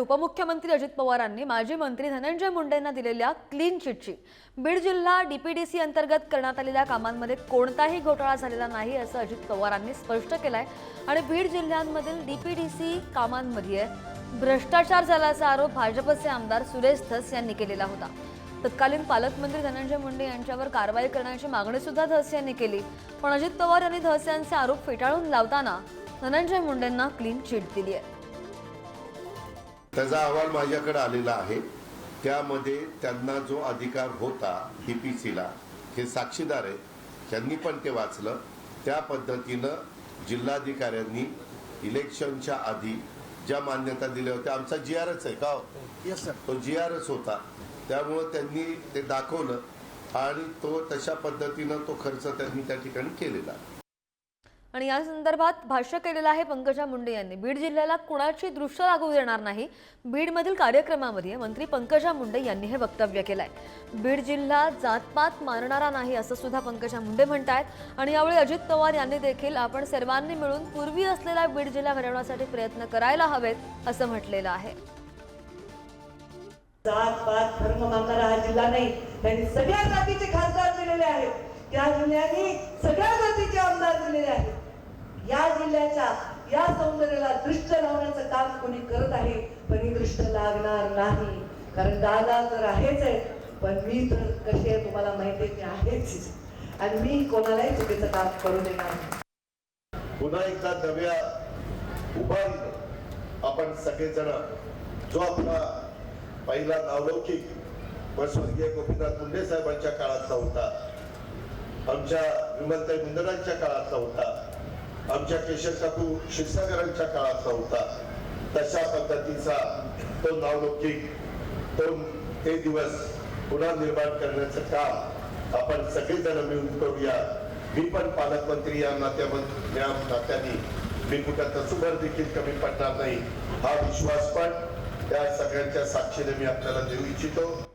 उपमुख्यमंत्री अजित पवारांनी माजी मंत्री धनंजय मुंडेंना दिलेल्या क्लीन चिटची बीड जिल्हा डीपीडीसी अंतर्गत करण्यात आलेल्या कामांमध्ये कोणताही घोटाळा झालेला नाही असं अजित पवारांनी स्पष्ट केलंय. आणि बीड जिल्ह्यांमधील डीपीडीसी कामांमध्ये भ्रष्टाचार झाल्याचा आरोप भाजपचे आमदार सुरेश धस यांनी केलेला होता. तत्कालीन पालकमंत्री धनंजय मुंडे यांच्यावर कारवाई करण्याची मागणी सुद्धा धस यांनी केली. पण अजित पवार यांनी धस यांचे आरोप फेटाळून लावताना धनंजय मुंडेंना क्लीन चिट दिली आहे त्याचा अहवाल माझ्याकडे आलेला आहे. त्यामध्ये त्यांना जो अधिकार होता डीपीसीला हे साक्षीदार आहे त्यांनी पण ते वाचलं. त्या पद्धतीनं जिल्हाधिकाऱ्यांनी इलेक्शनच्या आधी ज्या मान्यता दिल्या होत्या आमचा जी आरच आहे का हो? येस सर तो जी आरच होता. त्यामुळं त्यांनी ते दाखवलं आणि तो तशा पद्धतीनं तो खर्च त्यांनी त्या ठिकाणी केलेला. आणि या संदर्भात भाष्य केलेलं आहे पंकजा मुंडे यांनी. बीड जिल्ह्याला कुणाची दृश्य लागू देणार नाही? बीडमधील कार्यक्रमामध्ये मंत्री पंकजा मुंडे यांनी हे वक्तव्य केलं आहे बीड जिल्हा जातपात मानणारा नाही असं सुद्धा पंकजा मुंडे म्हणतायत. आणि यावेळी अजित पवार यांनी देखील आपण सर्वांनी मिळून पूर्वी असलेला बीड जिल्हा घडवण्यासाठी प्रयत्न करायला हवेत असं म्हटलेलं आहे. जात पात धर्म मानणारा हा जिल्हा नाही. त्यांनी सगळ्या जातीचे खासदार दिलेले आहेत. त्या जिल्ह्याने सगळ्या जातीचे आमदार दिलेले आहेत. या जिल्ह्याच्या या सौंदर्याला दृष्ट लावण्याचं काम कोणी करत आहे पण ही दृष्ट लागणार नाही. कारण दादा तर आहेच आहे पण मी तर कसे आहे तुम्हाला माहिती आहे मी आहेच. आणि मी कोणालाही चुकीचं काम करू देणार पुन्हा एकदा नव्या उभारी आपण सगळेजण जो आपला पहिला नावलौकिक व स्वर्गीय गोपीनाथ मुंडे साहेबांच्या काळातला होता आमच्या विमलताई मुंदरांच्या काळातला होता. आमच्या केशव काकू क्षीरसागरांच्या काळातला होता. तशा पद्धतीचा तो नावलौकिक तो ते दिवस पुन्हा निर्माण करण्याचं काम आपण सगळेजण मिळून करूया. मी पण पालकमंत्री या नात्यामध्ये या नात्याने. मी कुठं तसुभर देखील कमी पडणार नाही. हा विश्वास पण त्या सगळ्यांच्या साक्षीने मी आपल्याला देऊ इच्छितो.